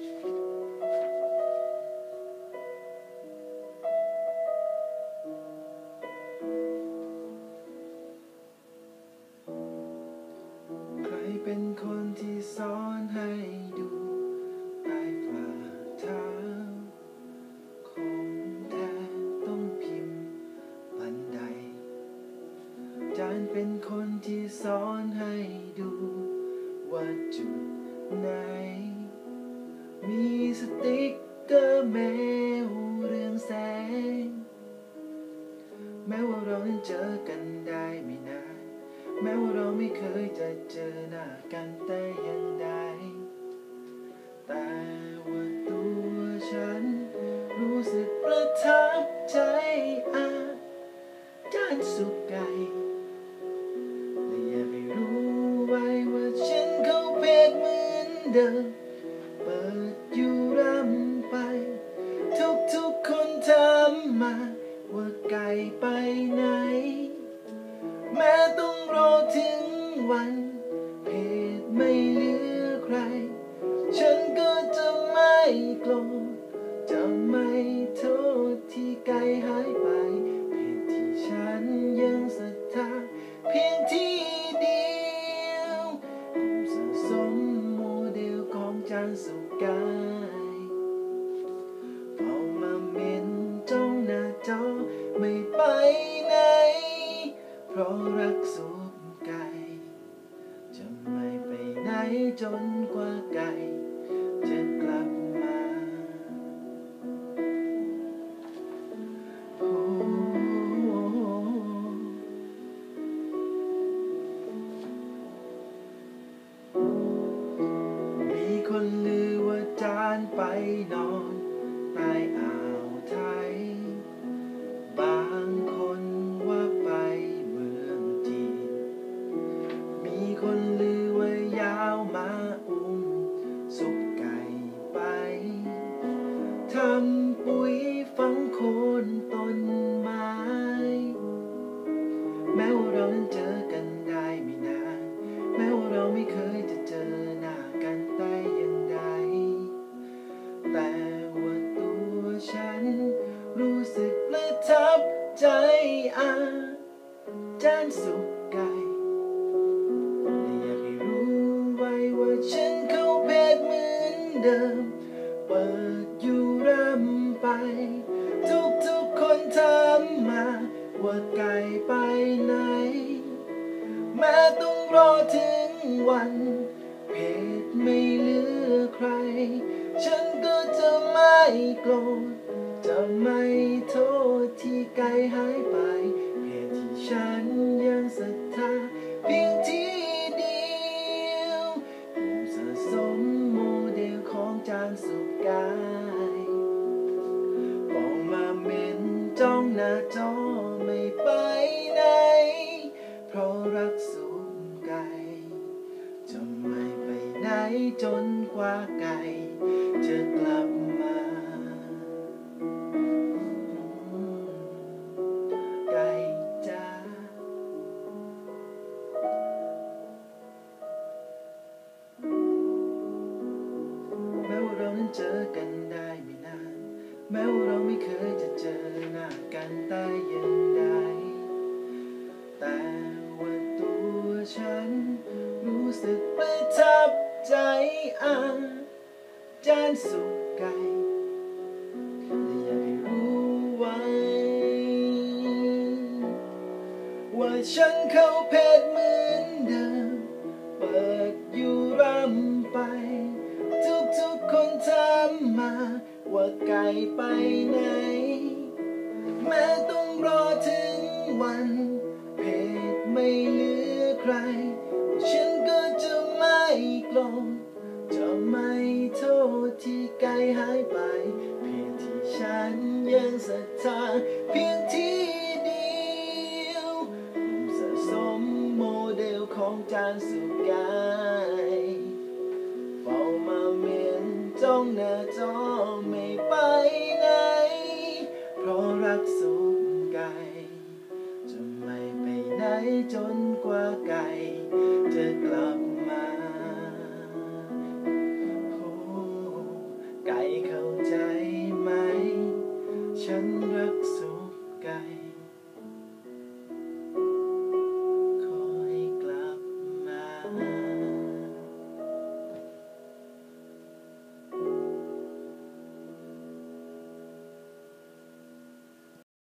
ใครเป็นคนที่สอนให้ดูใต้ฝ่าเท้าของแท้ต้องพิมพ์บันไดจานเป็นคนที่สอนให้ดูว่าจุดไหน ติ๊กเกอร์แมวเรื่องแสง แม้ว่าเรานั้นเจอกันได้ไม่นานแม้ว่าเราไม่เคยจะเจอหน้ากันแต่ยังใดแต่ว่าตัวฉัน รู้สึกประทับใจอาจารย์สุกไก่และอยากให้รู้ไว้ว่าฉันเขาเพศเหมือนเดิม ไปไหน แม้ต้องรอถึงวันเพศไม่เหลือใคร ฉันก็จะไม่โกรธจะไม่โทษที่ไกลหายไป เพศที่ฉันยังศรัทธาเพียงที่เดียวกลุ่มสะสมโมเดลของจานสุกาย สูบไก่ จะไม่ไปไหนจนกว่าไก่ จะกลับมาโอ้มีคนลือว่าจานไปนอน คนลือว่ายาวมาอุ้มสุกไก่ไป ทำปุ๋ยฝังโคนต้นไม้ แม้ว่าเรานั้นเจอกันได้ไม่นาน แม้ว่าเราไม่เคยจะเจอหน้ากันแต่อยังใดแต่ ว่าไก่ไปไหน แม้ต้องรอถึงวัน เพศไม่เหลือใคร ฉันก็จะไม่โกรธ จะไม่โทษที่ไกลหายไป เพศที่ฉันยังศรัทธาเพียงที่เดียวผมสะสมโมเดลของจานสุกกายบอกมาเม้นจ้องหน้าจ เจอกันได้ไม่นาน แม้ว่าเราไม่เคยจะเจอหน้ากันแต่ยังใดแต่ว่าตัวฉัน รู้สึกประทับใจอาจารย์สุกไก่และอยากให้รู้ไว้ ว่าฉันเข้าเพศเหมือ วันเพศไม่เหลือใคร ฉันก็จะไม่กรธจะไม่โทษที่ไกลหายไป เพียงที่ฉันยังศรัทธาเพียงที่เดียวผมสะสมโมเดลของจานสุกายเฝ้ามาเมียนจ้องหน้าจอไม่ไปไหน เพราะรักสุกไก่ จนกว่าไก่จะกลับ